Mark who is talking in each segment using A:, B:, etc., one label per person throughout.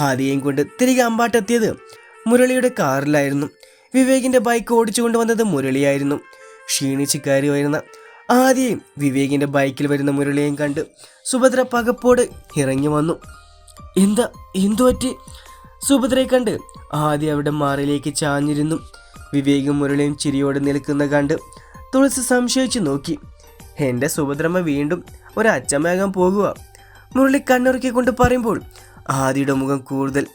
A: ആദിയെയും കൊണ്ട് തിരികെ അമ്പാട്ടെത്തിയത് മുരളിയുടെ കാറിലായിരുന്നു. വിവേകിന്റെ ബൈക്ക് ഓടിച്ചു കൊണ്ടുവന്നത് മുരളിയായിരുന്നു. ക്ഷീണിച്ച് കയറി വരുന്ന ആദ്യം വിവേകിന്റെ ബൈക്കിൽ വരുന്ന മുരളിയെയും കണ്ട് സുഭദ്ര പകപ്പോട് ഇറങ്ങി വന്നു. എന്താ എന്തു പറ്റി? സുഭദ്രയെ കണ്ട് ആദ്യം അവിടെ മാറിലേക്ക് ചാഞ്ഞിരുന്നു. വിവേകും മുരളിയും ചിരിയോടെ നിൽക്കുന്ന കണ്ട് തുളസി സംശയിച്ചു നോക്കി. എന്റെ സുഭദ്രമ്മ വീണ്ടും ഒരു അച്ചമ്മയാകാൻ പോകുക മുരളി കണ്ണുറുക്കിക്കൊണ്ട് പറയുമ്പോൾ ആദിയുടെ മുഖം കൂടുതൽ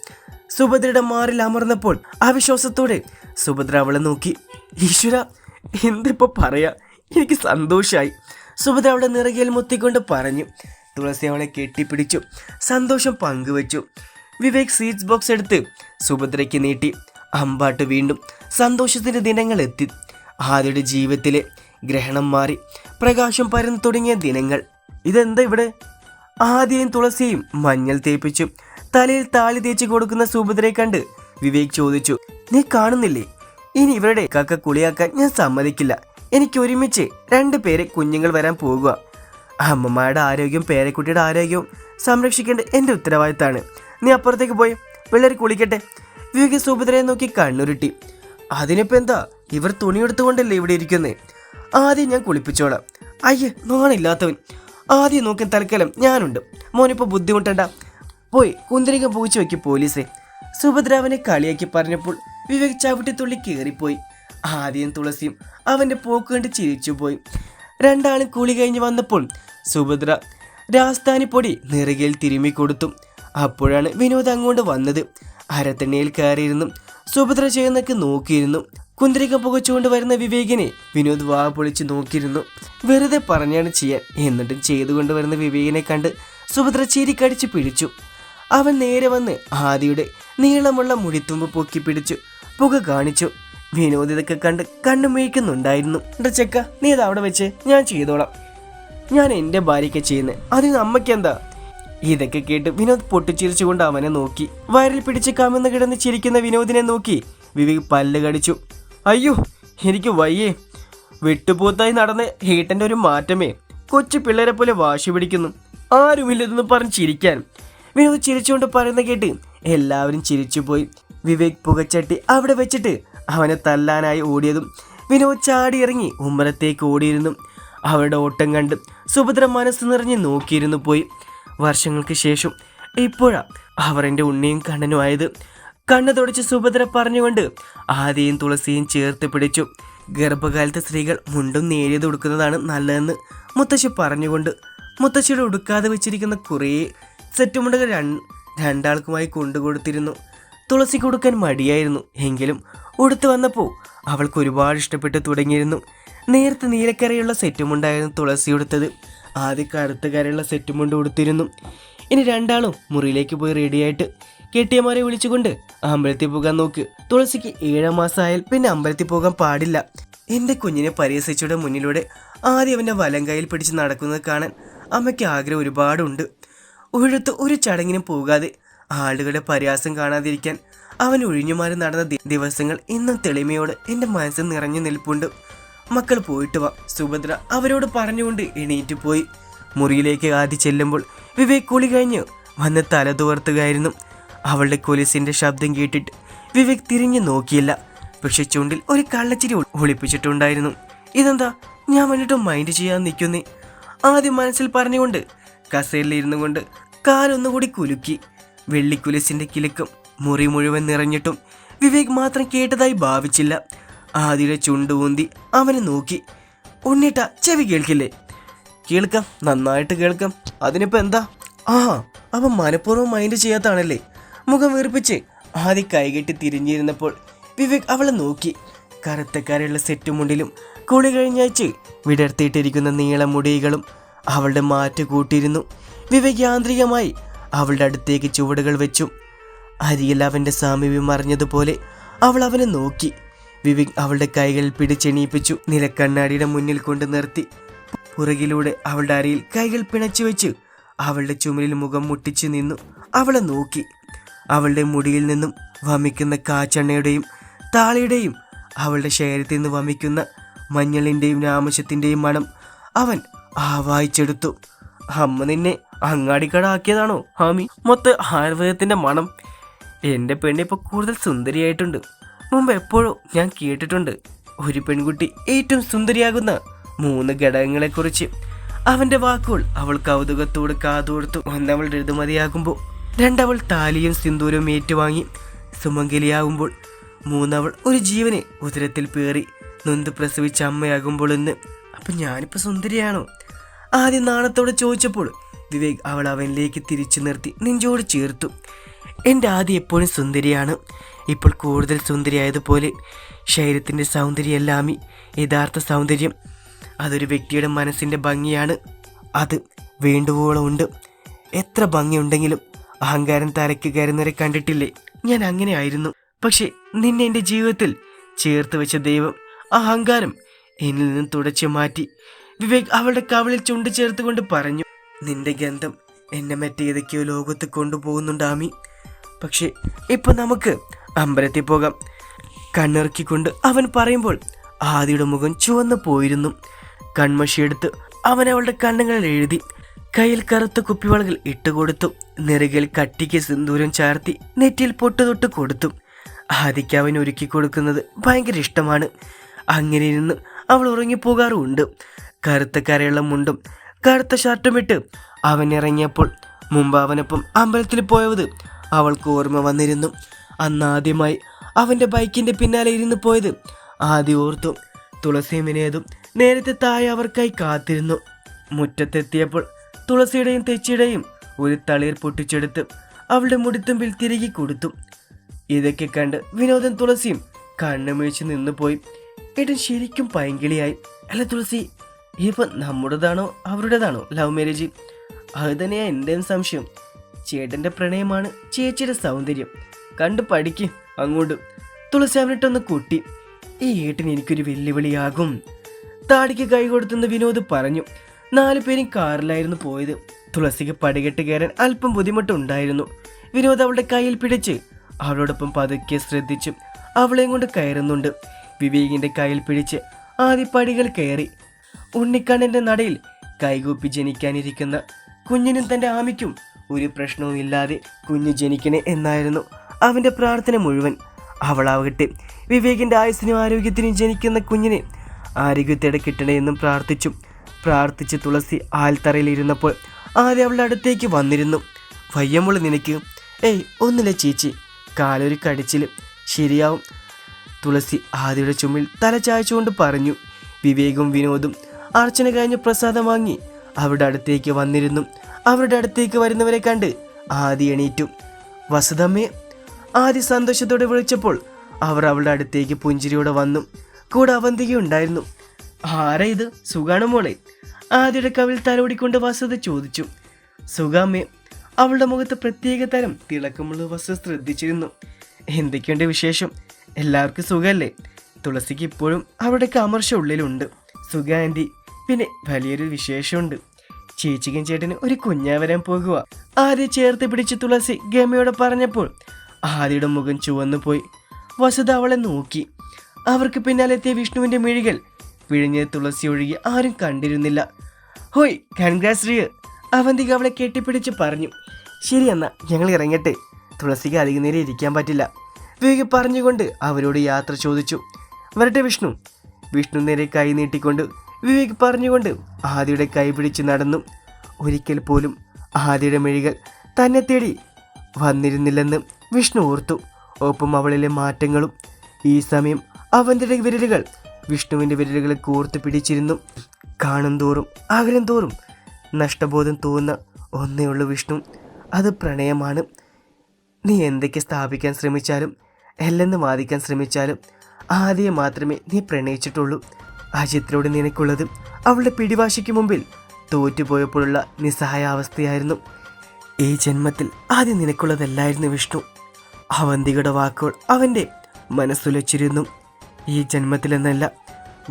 A: സുഭദ്രയുടെ മാറിൽ അമർന്നപ്പോൾ അവിശ്വാസത്തോടെ സുഭദ്ര അവളെ നോക്കി ഈശ്വര എന്തിപ്പോ പറയാ? എനിക്ക് സന്തോഷമായി സുഭദ്ര അവളെ നിറകിയൽ മുത്തിക്കൊണ്ട് പറഞ്ഞു. തുളസി അവളെ കെട്ടിപ്പിടിച്ചു സന്തോഷം പങ്കുവച്ചു. വിവേക് സീറ്റ്സ് ബോക്സ് എടുത്ത് സുഭദ്രയ്ക്ക് നീട്ടി. അമ്പാട്ട് വീണ്ടും സന്തോഷത്തിന്റെ ദിനങ്ങൾ എത്തി. ആദ്യയുടെ ജീവിതത്തിലെ ഗ്രഹണം മാറി. പ്രകാശം പരന്നു തുടങ്ങിയ ദിനങ്ങൾ. ഇതെന്താ ഇവിടെ? ആദ്യം തുളസിയും മഞ്ഞൾ തേപ്പിച്ചു. തലയിൽ താളി തേച്ച് കൊടുക്കുന്ന സുഭദ്രയെ കണ്ട് വിവേക് ചോദിച്ചു നീ കാണുന്നില്ലേ? ഇനി ഇവരുടെ കക്ക കുളിയാക്കാൻ ഞാൻ സമ്മതിക്കില്ല. എനിക്ക് ഒരുമിച്ച് രണ്ട് പേരെ കുഞ്ഞുങ്ങൾ വരാൻ പോകുക. അമ്മമാരുടെ ആരോഗ്യം പേരക്കുട്ടിയുടെ ആരോഗ്യവും സംരക്ഷിക്കേണ്ട എന്റെ ഉത്തരവാദിത്തമാണ്. നീ അപ്പുറത്തേക്ക് പോയി പിള്ളേർ കുളിക്കട്ടെ. വിവേക് സുഭദ്രയെ നോക്കി കണ്ണുരുട്ടി. അതിനിപ്പോ എന്താ? ഇവർ തുണിയെടുത്തുകൊണ്ടല്ലേ ഇവിടെ ഇരിക്കുന്നേ? ആദ്യം ഞാൻ കുളിപ്പിച്ചോളാം. അയ്യേ നാണില്ലാത്തവൻ. ആദ്യം നോക്കി തൽക്കാലം ഞാനുണ്ട്. മോനിപ്പോൾ ബുദ്ധിമുട്ടണ്ട. പോയി കുന്തിരിക പൂച്ചു വയ്ക്ക് പോലീസെ. സുഭദ്രാവനെ കളിയാക്കി പറഞ്ഞപ്പോൾ വിവേക് ചവിട്ടിത്തുള്ളി കയറിപ്പോയി ആദ്യം തുളസിയും അവന്റെ പോക്ക് കണ്ട് ചിരിച്ചുപോയി രണ്ടാളും കുളി കഴിഞ്ഞ് വന്നപ്പോൾ സുഭദ്ര രാജസ്ഥാനി പൊടി നെറുകയിൽ തിരുമ്മി കൊടുത്തു. അപ്പോഴാണ് വിനോദ് അങ്ങോട്ട് വന്നത്. അരത്തണ്ണയിൽ കയറിയിരുന്നു സുഭദ്ര ചെയ്യുന്നൊക്കെ നോക്കിയിരുന്നു കുന്തിരിക്ക പുകച്ചുകൊണ്ട് വരുന്ന വിവേകിനെ വിനോദ് വാ പൊളിച്ച് നോക്കിയിരുന്നു. വെറുതെ പറഞ്ഞാണ് ചെയ്യാൻ. എന്നിട്ടും ചെയ്തുകൊണ്ട് വരുന്ന വിവേകിനെ കണ്ട് സുഭദ്ര ചിരിക്കടിച്ച് പിടിച്ചു. അവൻ നേരെ വന്ന് ആദിയുടെ നീളമുള്ള മുടിത്തുമ്പ് പൊക്കി പിടിച്ചു. പുക കാണിച്ചു. വിനോദ് ഇതൊക്കെ കണ്ട് കണ്ണു മേയ്ക്കുന്നുണ്ടായിരുന്നു. എന്റെ ചെക്ക നീ അവിടെ വെച്ച്. ഞാൻ ചെയ്തോളാം. ഞാൻ എന്റെ ഭാര്യയ്ക്ക് ചെയ്യുന്നത് അതിന് അമ്മയ്ക്കെന്താ? ഇതൊക്കെ കേട്ട് വിനോദ് പൊട്ടിച്ചിരിച്ചുകൊണ്ട് അവനെ നോക്കി. വയറിൽ പിടിച്ച് കമന്ന് കിടന്ന് ചിരിക്കുന്ന വിനോദിനെ നോക്കി വിവേക് പല്ല് കടിച്ചു. അയ്യോ എനിക്ക് വയ്യേ. വിട്ടുപോത്തായി നടന്ന ഹേട്ടന്റെ ഒരു മാറ്റമേ കൊച്ചു പിള്ളേരെ പോലെ വാശി പിടിക്കുന്നു. ആരുമില്ലെന്ന് പറഞ്ഞ് ചിരിക്കാൻ. വിനോദ് ചിരിച്ചുകൊണ്ട് പറയുന്ന കേട്ട് എല്ലാവരും ചിരിച്ചുപോയി. വിവേക് പുകച്ചട്ടി അവിടെ വെച്ചിട്ട് അവനെ തല്ലാനായി ഓടിയതും വിനോദ് ചാടിയിറങ്ങി ഉമ്മറത്തേക്ക് ഓടിയിരുന്നു. അവരുടെ ഓട്ടം കണ്ട് സുഭദ്ര മനസ്സ് നിറഞ്ഞ് നോക്കിയിരുന്നു പോയി. വർഷങ്ങൾക്ക് ശേഷം ഇപ്പോഴാ അവർ എന്റെ ഉണ്ണിയും കണ്ണനുമായത്. കണ്ണു തുടച്ച് സുഭദ്ര പറഞ്ഞുകൊണ്ട് ആദ്യയും തുളസിയും ചേർത്ത് പിടിച്ചു. ഗർഭകാലത്തെ സ്ത്രീകൾ മുണ്ടും നേരിയത് ഉടുക്കുന്നതാണ് നല്ലതെന്ന് മുത്തശ്ശി പറഞ്ഞുകൊണ്ട് മുത്തശ്ശിയുടെ ഉടുക്കാതെ വെച്ചിരിക്കുന്ന കുറേ സെറ്റ് മുണ്ടുകൾ രണ്ട് രണ്ടാൾക്കുമായി കൊണ്ടുകൊടുത്തിരുന്നു. തുളസി കൊടുക്കാൻ മടിയായിരുന്നു. എങ്കിലും ഉടുത്തു വന്നപ്പോൾ അവൾക്ക് ഒരുപാട് ഇഷ്ടപ്പെട്ട് തുടങ്ങിയിരുന്നു. നേരത്തെ നീലക്കരയുള്ള സെറ്റുമുണ്ടായിരുന്നു തുളസി ഉടുത്തത്. ആദ്യ കറുത്ത കരയുള്ള സെറ്റുമുണ്ട് ഉടുത്തിരുന്നു. ഇനി രണ്ടാളും മുറിയിലേക്ക് പോയി റെഡിയായിട്ട് കെട്ടിയമാരെ വിളിച്ചുകൊണ്ട് അമ്പലത്തിൽ പോകാൻ നോക്ക്. തുളസിക്ക് ഏഴാം മാസമായാൽ പിന്നെ അമ്പലത്തിൽ പോകാൻ പാടില്ല. എന്റെ കുഞ്ഞിനെ പരിഹസിച്ചുടെ മുന്നിലൂടെ ആദ്യം അവന്റെ വലം കയ്യിൽ പിടിച്ച് നടക്കുന്നത് കാണാൻ അമ്മയ്ക്ക് ആഗ്രഹം ഒരുപാടുണ്ട്. ഒഴുത്ത് ഒരു ചടങ്ങിനും പോകാതെ ആളുകളുടെ പരിഹാസം കാണാതിരിക്കാൻ അവൻ ഒഴിഞ്ഞുമാറി നടന്ന ദിവസങ്ങൾ ഇന്നും തെളിമയോട് എന്റെ മനസ്സിൽ നിറഞ്ഞു നിൽപ്പുണ്ട്. മക്കൾ പോയിട്ട് വാ. സുഭദ്ര അവരോട് പറഞ്ഞുകൊണ്ട് എണീറ്റ് പോയി. മുറിയിലേക്ക് ആദ്യ ചെല്ലുമ്പോൾ വിവേക് കുളി കഴിഞ്ഞ് വന്ന് തല തുവർത്തുകയായിരുന്നു അവളുടെ കൊലിസിന്റെ ശബ്ദം കേട്ടിട്ട് വിവേക് തിരിഞ്ഞു നോക്കിയില്ല. പക്ഷെ ചുണ്ടിൽ ഒരു കള്ളച്ചിരി ഒളിപ്പിച്ചിട്ടുണ്ടായിരുന്നു. ഇതെന്താ? ഞാൻ വന്നിട്ട് മൈൻഡ് ചെയ്യാൻ നിൽക്കുന്നേ? ആദ്യം മനസ്സിൽ പറഞ്ഞുകൊണ്ട് കസേരയിൽ ഇരുന്നു കൊണ്ട് കാലൊന്നുകൂടി കുലുക്കി. വെള്ളിക്കുലിസിന്റെ കിലുക്കം മുറി മുഴുവൻ നിറഞ്ഞിട്ടും വിവേക് മാത്രം കേട്ടതായി ഭാവിച്ചില്ല. ആദ്യയുടെ ചുണ്ട് ഊന്തി അവനെ നോക്കി. ഉണ്ണിട്ട ചെവി കേൾക്കില്ലേ? കേൾക്കാം നന്നായിട്ട് കേൾക്കാം. അതിനിപ്പോ എന്താ? ആ അവൻ മനഃപൂർവം മൈൻഡ് ചെയ്യാത്താണല്ലേ മുഖം വീർപ്പിച്ച് ആദ്യ കൈകെട്ടി തിരിഞ്ഞിരുന്നപ്പോൾ വിവേക് അവളെ നോക്കി. കറുത്ത കരയുള്ള സെറ്റ് മുണ്ടിലും കുളി കഴിഞ്ഞാഴ്ച വിടർത്തിയിട്ടിരിക്കുന്ന നീളമുടികളും അവളുടെ മാറ്റ് കൂട്ടിയിരുന്നു. വിവേക് യാന്ത്രികമായി അവളുടെ അടുത്തേക്ക് ചുവടുകൾ വെച്ചു. അരിയിൽ അവന്റെ സാമീപ്യം അറിഞ്ഞതുപോലെ അവൾ അവനെ നോക്കി. വിവേക് അവളുടെ കൈകളിൽ പിടിച്ചെണീപ്പിച്ചു നിലക്കണ്ണാടിയുടെ മുന്നിൽ കൊണ്ട് നിർത്തി. പുറകിലൂടെ അവളുടെ അരയിൽ കൈകൾ പിണച്ചു വെച്ച് അവളുടെ ചുമലിൽ മുഖം മുട്ടിച്ചു നിന്നു. അവളെ നോക്കി. അവളുടെ മുടിയിൽ നിന്നും വമിക്കുന്ന കാച്ചെണ്ണയുടെയും താളിയുടെയും അവളുടെ ശരീരത്തിൽ നിന്ന് വമിക്കുന്ന മഞ്ഞളിന്റെയും രാമശത്തിന്റെയും മണം അവൻ ആവായിച്ചെടുത്തു. അമ്മ നിന്നെ അങ്ങാടിക്കട ആക്കിയതാണോ ഹാമി? മൊത്ത ആയുർവേദത്തിന്റെ മണം. എന്റെ പെണ്ണിപ്പോൾ കൂടുതൽ സുന്ദരിയായിട്ടുണ്ട്. മുമ്പ് എപ്പോഴും ഞാൻ കേട്ടിട്ടുണ്ട് ഒരു പെൺകുട്ടി ഏറ്റവും സുന്ദരിയാകുന്ന മൂന്ന് ഘടകങ്ങളെക്കുറിച്ച്. അവന്റെ വാക്കുകൾ അവൾ കൗതുകത്തോട് കാതോർത്തു ഒന്നവൾ ഋതുമതിയാകുമ്പോൾ രണ്ടവൾ താലിയും സിന്ദൂരവും ഏറ്റുവാങ്ങി സുമംഗലിയാകുമ്പോൾ മൂന്നവൾ ഒരു ജീവനെ ഉദരത്തിൽ പേറി നൊന്ത് പ്രസവിച്ച അമ്മയാകുമ്പോൾ എന്ന് അപ്പം ഞാനിപ്പോൾ സുന്ദരിയാണോ? ആദ്യം നാണത്തോടെ ചോദിച്ചപ്പോൾ വിവേക് അവൾ അവനിലേക്ക് തിരിച്ചു നിർത്തി നെഞ്ചോട് ചേർത്തു. എന്റെ ആദ്യം എപ്പോഴും സുന്ദരിയാണ്. ഇപ്പോൾ കൂടുതൽ സുന്ദരിയായതുപോലെ ശരീരത്തിന്റെ സൗന്ദര്യമെല്ലാമി യഥാർത്ഥ സൗന്ദര്യം അതൊരു വ്യക്തിയുടെ മനസ്സിന്റെ ഭംഗിയാണ്. അത് വേണ്ടുവോളം ഉണ്ട്. എത്ര ഭംഗിയുണ്ടെങ്കിലും അഹങ്കാരം തലയ്ക്ക് കയറുന്നവരെ കണ്ടിട്ടില്ലേ? ഞാൻ അങ്ങനെ ആയിരുന്നു പക്ഷെ നിന്നെ എന്റെ ജീവിതത്തിൽ ചേർത്ത് വെച്ച ദൈവം അഹങ്കാരം എന്നിൽ നിന്ന് തുടച്ചു മാറ്റി. വിവേക് അവളുടെ കവളിൽ ചുണ്ട് ചേർത്തുകൊണ്ട് പറഞ്ഞു നിന്റെ ഗന്ധം എന്നെ മറ്റേതൊക്കെയോ ലോകത്ത് കൊണ്ടുപോകുന്നുണ്ടാമി പക്ഷേ ഇപ്പൊ നമുക്ക് അമ്പലത്തിൽ പോകാം. കണ്ണിറക്കിക്കൊണ്ട് അവൻ പറയുമ്പോൾ ആദിയുടെ മുഖം ചുവന്നു പോയിരുന്നു. കൺമഷിയെടുത്ത് അവൻ അവളുടെ കണ്ണുകളിൽ എഴുതി കയ്യിൽ കറുത്ത കുപ്പിവളകൾ ഇട്ടുകൊടുത്തു. നെറുകിൽ കട്ടിക്ക് സിന്ദൂരം ചാർത്തി നെറ്റിയിൽ പൊട്ടുതൊട്ട് കൊടുത്തു. ആദിക്ക് അവൻ ഒരുക്കി കൊടുക്കുന്നത് ഭയങ്കര ഇഷ്ടമാണ്. അങ്ങനെ ഇരുന്ന് അവൾ ഉറങ്ങിപ്പോകാറുമുണ്ട് കറുത്ത കരയുള്ള മുണ്ടും കറുത്ത ഷർട്ടും ഇട്ട് അവൻ ഇറങ്ങിയപ്പോൾ മുമ്പ് അവനൊപ്പം അമ്പലത്തിൽ പോയത് അവൾക്ക് ഓർമ്മ വന്നിരുന്നു. അന്ന് ആദ്യമായി അവന്റെ ബൈക്കിന്റെ പിന്നാലെ ഇരുന്ന് പോയത് ആദ്യം ഓർത്തു. തുളസീമിനേതും നേരത്തെ താഴെ അവർക്കായി കാത്തിരുന്നു. മുറ്റത്തെത്തിയപ്പോൾ തുളസിയുടെയും തെച്ചിയുടെയും ഒരു തളിർ പൊട്ടിച്ചെടുത്ത് അവളുടെ മുടിത്തുമ്പിൽ തിരികെ കൊടുത്തു. ഇതൊക്കെ കണ്ട് വിനോദൻ തുളസിയും കണ്ണുമിഴിച്ച് നിന്നു പോയി. ഏട്ടൻ ശരിക്കും പൈങ്കിളിയായി. അല്ല തുളസി ഇപ്പൊ നമ്മുടേതാണോ അവരുടേതാണോ ലവ് മാരേജ്? അത് തന്നെയാ എന്റെയും സംശയം. ചേട്ടന്റെ പ്രണയമാണ് ചേച്ചിയുടെ സൗന്ദര്യം. കണ്ട് പഠിക്ക് അങ്ങോട്ട്. തുളസി അവനിട്ടൊന്ന് കൂട്ടി. ഈ ഏട്ടൻ എനിക്കൊരു വെല്ലുവിളിയാകും. താടിക്ക് കൈ കൊടുത്തെന്ന് വിനോദ് പറഞ്ഞു. നാലു പേരും കാറിലായിരുന്നു പോയത്. തുളസിക്ക് പടികെട്ട് കയറാൻ അല്പം ബുദ്ധിമുട്ടുണ്ടായിരുന്നു. വിനോദ് അവളുടെ കയ്യിൽ പിടിച്ച് അവളോടൊപ്പം പതുക്കെ ശ്രദ്ധിച്ചു അവളെയും കൊണ്ട് കയറുന്നുണ്ട്. വിവേകിന്റെ കയ്യിൽ പിടിച്ച് ആദ്യ പടികൾ കയറി ഉണ്ണിക്കണ്ണന്റെ നടയിൽ കൈകൂപ്പി ജനിക്കാനിരിക്കുന്ന കുഞ്ഞിനും തന്റെ ആമിക്കും ഒരു പ്രശ്നവും ഇല്ലാതെ കുഞ്ഞ് ജനിക്കണേ എന്നായിരുന്നു അവന്റെ പ്രാർത്ഥന മുഴുവൻ. അവളാവട്ടെ വിവേകിന്റെ ആയുസ്സിനും ആരോഗ്യത്തിനും ജനിക്കുന്ന കുഞ്ഞിനെ ആരോഗ്യത്തോടെ കിട്ടണേ എന്നും പ്രാർത്ഥിച്ചു പ്രാർത്ഥിച്ച് തുളസി ആൽത്തറയിലിരുന്നപ്പോൾ ആദ്യം അവളുടെ അടുത്തേക്ക് വന്നിരുന്നു? വയ്യമ്മൾ നിനക്ക്. ഏയ് ഒന്നില്ല ചേച്ചി. കാലൊരു കടിച്ചിൽ ശരിയാവും. തുളസി ആദ്യയുടെ ചുമ്മിൽ തല ചായച്ചുകൊണ്ട് പറഞ്ഞു. വിവേകും വിനോദും അർച്ചന കഴിഞ്ഞ് പ്രസാദം വാങ്ങി. അവരുടെ അടുത്തേക്ക് വന്നിരുന്നു. അവരുടെ അടുത്തേക്ക് വരുന്നവരെ കണ്ട് ആദി എണീറ്റു. വസുതമ്മയെ ആദി സന്തോഷത്തോടെ വിളിച്ചപ്പോൾ അവർ അവളുടെ അടുത്തേക്ക് പുഞ്ചിരിയോടെ വന്നു. കൂടെ അവന്തികയുണ്ടായിരുന്നു ആരാ ഇത്? സുഖാണ് മോളെ? ആദിയുടെ കവിൽ തലോടിക്കൊണ്ട് വസത ചോദിച്ചു സുഗാമി അവളുടെ മുഖത്ത് പ്രത്യേക തരം തിളക്കമുള്ള വസ്തു ശ്രദ്ധിച്ചിരുന്നു. എന്തൊക്കെയുണ്ട് വിശേഷം? എല്ലാവർക്കും സുഖമല്ലേ തുളസിക്ക് ഇപ്പോഴും അവരുടെ കമർഷ ഉള്ളിലുണ്ട്. ആന്റി പിന്നെ വലിയൊരു വിശേഷമുണ്ട്. ചേച്ചിക്കും ചേട്ടന് ഒരു കുഞ്ഞാ വരാൻ പോകുക ആദ്യ ചേർത്ത് പിടിച്ച് തുളസി ഗമയോടെ പറഞ്ഞപ്പോൾ ആദ്യയുടെ മുഖം ചുവന്നു പോയി. വസുത അവളെ നോക്കി. അവർക്ക് പിന്നാലെത്തിയ വിഷ്ണുവിന്റെ മിഴികൾ പിഴിഞ്ഞ് തുളസി ഒഴുകി ആരും കണ്ടിരുന്നില്ല. ഹോയ് കൺഗ്രാസ് റിയ. അവന്തിക അവളെ കെട്ടിപ്പിടിച്ച് പറഞ്ഞു. ശരി എന്നാ ഞങ്ങൾ ഇറങ്ങട്ടെ. തുളസിക്ക് അധികം നേരം ഇരിക്കാൻ പറ്റില്ല. വേഗം പറഞ്ഞുകൊണ്ട് അവരോട് യാത്ര ചോദിച്ചു. വരട്ടെ വിഷ്ണു. വിഷ്ണു നേരെ കൈ നീട്ടിക്കൊണ്ട് വിവേക് പറഞ്ഞുകൊണ്ട് ആദിയുടെ കൈ പിടിച്ച് നടന്നു. ഒരിക്കൽ പോലും ആദിയുടെ മെഴികൾ തന്നെ തേടി വന്നിരുന്നില്ലെന്ന് വിഷ്ണു ഓർത്തു. ഒപ്പം അവളിലെ മാറ്റങ്ങളും ഈ സമയം അവന്റെ വിരലുകൾ വിഷ്ണുവിന്റെ വിരലുകളെ കോർത്ത് പിടിച്ചിരുന്നു. കാണും തോറും ആകലും തോറും നഷ്ടബോധം തോന്നുന്ന ഒന്നേ ഉള്ളൂ വിഷ്ണു. അത് പ്രണയമാണ്. നീ എന്തൊക്കെ സ്ഥാപിക്കാൻ ശ്രമിച്ചാലും എല്ലെന്ന് വാദിക്കാൻ ശ്രമിച്ചാലും ആദ്യം മാത്രമേ നീ പ്രണയിച്ചിട്ടുള്ളൂ. ചിത്രയോട് നിനക്കുള്ളത് അവളുടെ പിടിവാശിക്ക് മുമ്പിൽ തോറ്റുപോയപ്പോഴുള്ള നിസ്സഹായ അവസ്ഥയായിരുന്നു. ഈ ജന്മത്തിൽ ആദ്യം നിനക്കുള്ളതല്ലായിരുന്നു വിഷ്ണു. അവന്തികയുടെ വാക്കുകൾ അവന്റെ മനസ്സുലച്ചിരുന്നു ഈ ജന്മത്തിലെന്നല്ല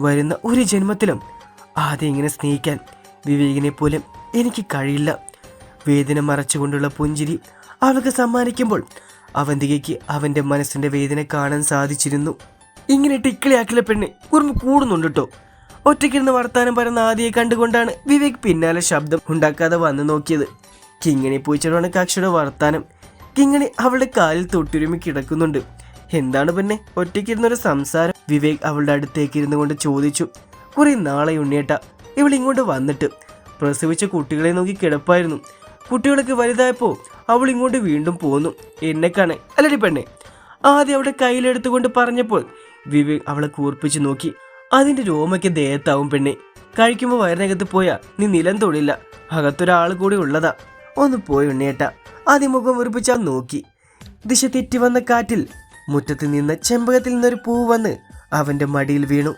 A: വരുന്ന ഒരു ജന്മത്തിലും ആദ്യം ഇങ്ങനെ സ്നേഹിക്കാൻ വിവേകിനെ പോലും എനിക്ക് കഴിയില്ല. വേദന മറച്ചുകൊണ്ടുള്ള പുഞ്ചിരി അവൾക്ക് സമ്മാനിക്കുമ്പോൾ അവന്തികയ്ക്ക് അവന്റെ മനസ്സിന്റെ വേദന കാണാൻ സാധിച്ചിരുന്നു. ഇങ്ങനെ ടിക്കിളിയാക്കില്ല പെണ്ണ് കുറുമ്പ് കൂടുന്നുണ്ട് കേട്ടോ ഒറ്റയ്ക്കിരുന്ന് വർത്താനം പറയുന്ന ആദ്യയെ കണ്ടുകൊണ്ടാണ് വിവേക് പിന്നാലെ ശബ്ദം ഉണ്ടാക്കാതെ വന്നു നോക്കിയത്. കിങ്ങിണി പൂച്ചയുടെ കാക്ഷിയുടെ വർത്താനം കിങ്ങിണി അവളുടെ കാലിൽ തൊട്ടുരുമി കിടക്കുന്നുണ്ട്. എന്താണ് പിന്നെ ഒറ്റയ്ക്കിരുന്നൊരു സംസാരം? വിവേക് അവളുടെ അടുത്തേക്ക് ഇരുന്നു കൊണ്ട് ചോദിച്ചു. കുറെ നാളെ ഉണ്ണിയേട്ട. ഇവൾ ഇങ്ങോട്ട് വന്നിട്ട്. പ്രസവിച്ച കുട്ടികളെ നോക്കി കിടപ്പായിരുന്നു. കുട്ടികളൊക്കെ വലുതായപ്പോൾ അവൾ ഇങ്ങോട്ട് വീണ്ടും പോന്നു. എന്നെ കാണേ. അല്ലടി പെണ്ണെ. ആദ്യം അവളുടെ കയ്യിലെടുത്തുകൊണ്ട് പറഞ്ഞപ്പോൾ വിവേക് അവളെ കൂർപ്പിച്ച് നോക്കി. അതിന്റെ രോമയ്ക്ക് ദേഹത്താവും പെണ്ണെ. കഴിക്കുമ്പോൾ വയറിനകത്ത് പോയാ നീ നിലം തൊടില്ല. അകത്തൊരാൾ കൂടി ഉള്ളതാ. ഒന്ന് പോയി ഉണ്ണിയേട്ട. ആദ്യം മുഖം ഉറപ്പിച്ചാൽ നോക്കി. ദിശ തെറ്റി വന്ന കാറ്റിൽ മുറ്റത്ത് നിന്ന് ചെമ്പകത്തിൽ നിന്നൊരു പൂ വന്ന് അവന്റെ മടിയിൽ വീണു.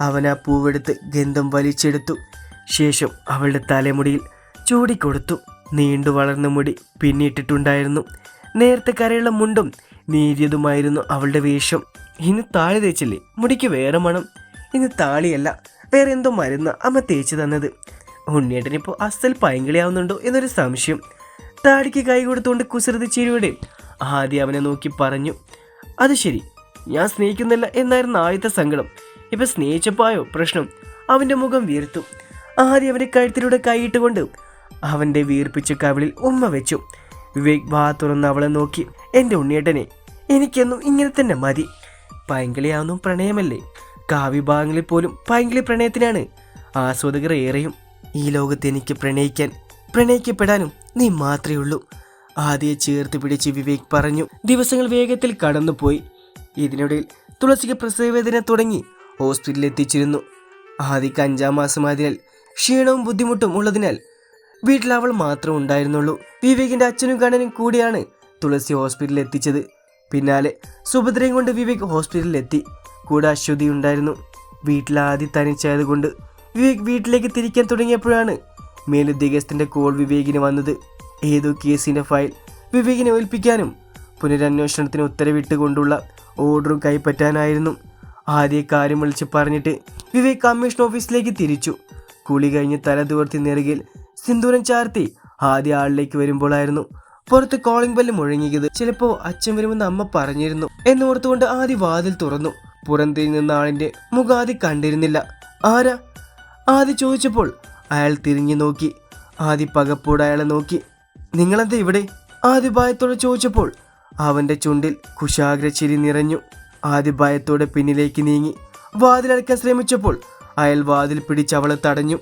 A: അവൻ ആ പൂവെടുത്ത് ഗന്ധം വലിച്ചെടുത്തു. ശേഷം അവളുടെ തലമുടിയിൽ ചൂടിക്കൊടുത്തു നീണ്ടു വളർന്ന മുടി പിന്നിട്ടിട്ടുണ്ടായിരുന്നു. നേരത്തെ കരയുള്ള മുണ്ടും നീരിയതുമായിരുന്നു അവളുടെ വേഷം. ഇന്ന് താളി തേച്ചില്ലേ? മുടിക്ക് വേറെ മണം. ഇന്ന് താളിയല്ല വേറെ എന്തോ മരുന്ന് അമ്മ തേച്ച് തന്നത്. ഉണ്ണിയേട്ടനിപ്പോൾ അസ്സൽ പൈങ്കിളിയാവുന്നുണ്ടോ എന്നൊരു സംശയം. താടിക്ക് കൈ കൊടുത്തുകൊണ്ട് കുസൃതി ചിരിയുടെ ആദ്യം അവനെ നോക്കി പറഞ്ഞു അത് ശരി ഞാൻ സ്നേഹിക്കുന്നില്ല എന്നായിരുന്നു ആദ്യത്തെ സങ്കടം. ഇപ്പൊ സ്നേഹിച്ചപ്പായോ? പ്രശ്നം. അവന്റെ മുഖം വീർത്തു. ആദ്യം അവന്റെ കഴുത്തിലൂടെ കൈയിട്ടുകൊണ്ട് അവന്റെ വീർപ്പിച്ച കവിളിൽ ഉമ്മ വെച്ചു. വിവേക് വാ തുറന്ന് അവളെ നോക്കി. എന്റെ ഉണ്ണിയേട്ടനെ എനിക്കൊന്നും ഇങ്ങനെ തന്നെ മതി. പൈങ്കിളിയാവുന്നു പ്രണയമല്ലേ? കാവ്യഭാഗങ്ങളിൽ പോലും പൈങ്കിളി പ്രണയത്തിനാണ്. ആസ്വാദകർ ഏറെയും ഈ ലോകത്ത് എനിക്ക് പ്രണയിക്കാൻ പ്രണയിക്കപ്പെടാനും നീ മാത്രമേ ഉള്ളൂ. ആദ്യം ചേർത്ത് പിടിച്ച് വിവേക് പറഞ്ഞു. ദിവസങ്ങൾ വേഗത്തിൽ കടന്നുപോയി. ഇതിനിടയിൽ തുളസിക്ക് പ്രസവവേദന തുടങ്ങി. ഹോസ്പിറ്റലിൽ എത്തിച്ചിരുന്നു ആദ്യക്ക് അഞ്ചാം മാസമായതിനാൽ ക്ഷീണവും ബുദ്ധിമുട്ടും ഉള്ളതിനാൽ വീട്ടിൽ അവൾ മാത്രം ഉണ്ടായിരുന്നുള്ളൂ. വിവേകിന്റെ അച്ഛനും കണ്ണനും കൂടിയാണ് തുളസി ഹോസ്പിറ്റലിൽ എത്തിച്ചത് പിന്നാലെ സുഭദ്രയും കൊണ്ട് വിവേക് ഹോസ്പിറ്റലിൽ എത്തി കൂടെ അശ്വതി ഉണ്ടായിരുന്നു. വീട്ടിൽ ആദ്യം തനിച്ചായതുകൊണ്ട് വിവേക് വീട്ടിലേക്ക് തിരിക്കാൻ തുടങ്ങിയപ്പോഴാണ് മേലുദ്യോഗസ്ഥന്റെ കോൾ വിവേകിന് വന്നത്. ഏതോ കേസിന്റെ ഫയൽ വിവേകിനെ ഏൽപ്പിക്കാനും പുനരന്വേഷണത്തിന് ഉത്തരവിട്ടുകൊണ്ടുള്ള ഓർഡറും കൈപ്പറ്റാനായിരുന്നു. ആദ്യ കാര്യം വിളിച്ച് പറഞ്ഞിട്ട് വിവേക് കമ്മീഷൻ ഓഫീസിലേക്ക് തിരിച്ചു. കുളി കഴിഞ്ഞ് തല തുവർത്തി നെറുകിൽ സിന്ദൂരം ചാർത്തി ആദ്യ ആളിലേക്ക് വരുമ്പോഴായിരുന്നു പുറത്ത് കോളിംഗ് ബെല്ല് മുഴങ്ങിയത്. ചിലപ്പോ അച്ഛൻ വരുമെന്ന് അമ്മ പറഞ്ഞിരുന്നു എന്നോർത്തുകൊണ്ട് ആദ്യ വാതിൽ തുറന്നു. പുറംതിരിഞ്ഞ് നിന്ന ആളിന്റെ മുഖാദി കണ്ടിരുന്നില്ല. ആരാ? ആദ്യ ചോദിച്ചപ്പോൾ അയാൾ തിരിഞ്ഞു നോക്കി. ആദ്യ പകപ്പോട് അയാളെ നോക്കി. നിങ്ങളെന്താ ഇവിടെ? ആദ്യ ഭയത്തോടെ ചോദിച്ചപ്പോൾ അവന്റെ ചുണ്ടിൽ കുശാഗ്ര ചിരി നിറഞ്ഞു. ആദ്യ ഭയത്തോടെ പിന്നിലേക്ക് നീങ്ങി വാതിലടക്കാൻ ശ്രമിച്ചപ്പോൾ അയാൾ വാതിൽ പിടിച്ച് അവളെ തടഞ്ഞു.